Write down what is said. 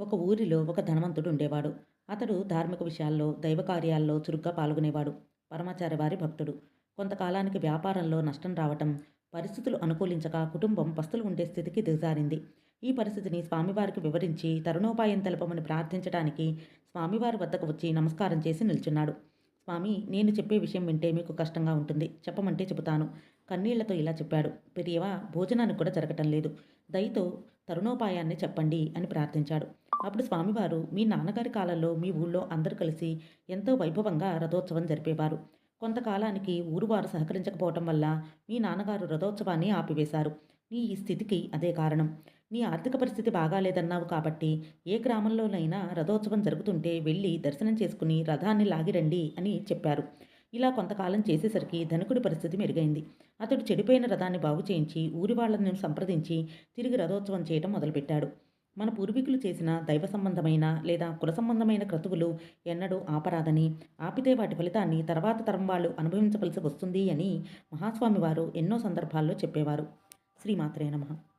ఒక ఊరిలో ఒక ధనవంతుడు ఉండేవాడు. అతడు ధార్మిక విషయాల్లో దైవ కార్యాల్లో చురుగ్గా పాల్గొనేవాడు. పరమాచార్య వారి భక్తుడు. కొంతకాలానికి వ్యాపారంలో నష్టం రావటం పరిస్థితులు అనుకూలించక కుటుంబం పస్తులు ఉండే స్థితికి దిగజారింది. ఈ పరిస్థితిని స్వామివారికి వివరించి తరుణోపాయం తెలపమని ప్రార్థించడానికి స్వామివారి వద్దకు వచ్చి నమస్కారం చేసి నిల్చున్నాడు. స్వామి నేను చెప్పే విషయం వింటే మీకు కష్టంగా ఉంటుంది. చెప్పమంటే చెబుతాను. కన్నీళ్ళతో ఇలా చెప్పాడు. పెరియవా భోజనానికి కూడా జరగటం లేదు. దయతో తరుణోపాయాన్ని చెప్పండి అని ప్రార్థించాడు. అప్పుడు స్వామివారు మీ నాన్నగారి కాలంలో మీ ఊళ్ళో అందరూ కలిసి ఎంతో వైభవంగా రథోత్సవం జరిపేవారు. కొంతకాలానికి ఊరువారు సహకరించకపోవటం వల్ల మీ నాన్నగారు రథోత్సవాన్ని ఆపివేశారు. నీ ఈ స్థితికి అదే కారణం. నీ ఆర్థిక పరిస్థితి బాగాలేదన్నావు కాబట్టి ఏ గ్రామంలోనైనా రథోత్సవం జరుగుతుంటే వెళ్ళి దర్శనం చేసుకుని రథాన్ని లాగిరండి అని చెప్పారు. ఇలా కొంతకాలం చేసేసరికి ధనికుడి పరిస్థితి మెరుగైంది. అతడు చెడిపోయిన రథాన్ని బాగు చేయించి ఊరి వాళ్ళను సంప్రదించి తిరిగి రథోత్సవం చేయడం మొదలుపెట్టాడు. మన పూర్వీకులు చేసిన దైవ సంబంధమైన లేదా కుల సంబంధమైన క్రతువులు ఎన్నడూ ఆపరాదని ఆపితే వాటి ఫలితాన్ని తర్వాత తరం వాళ్ళు అనుభవించవలసి వస్తుంది అని మహాస్వామి వారు ఎన్నో సందర్భాల్లో చెప్పేవారు. శ్రీమాత్రే నమః.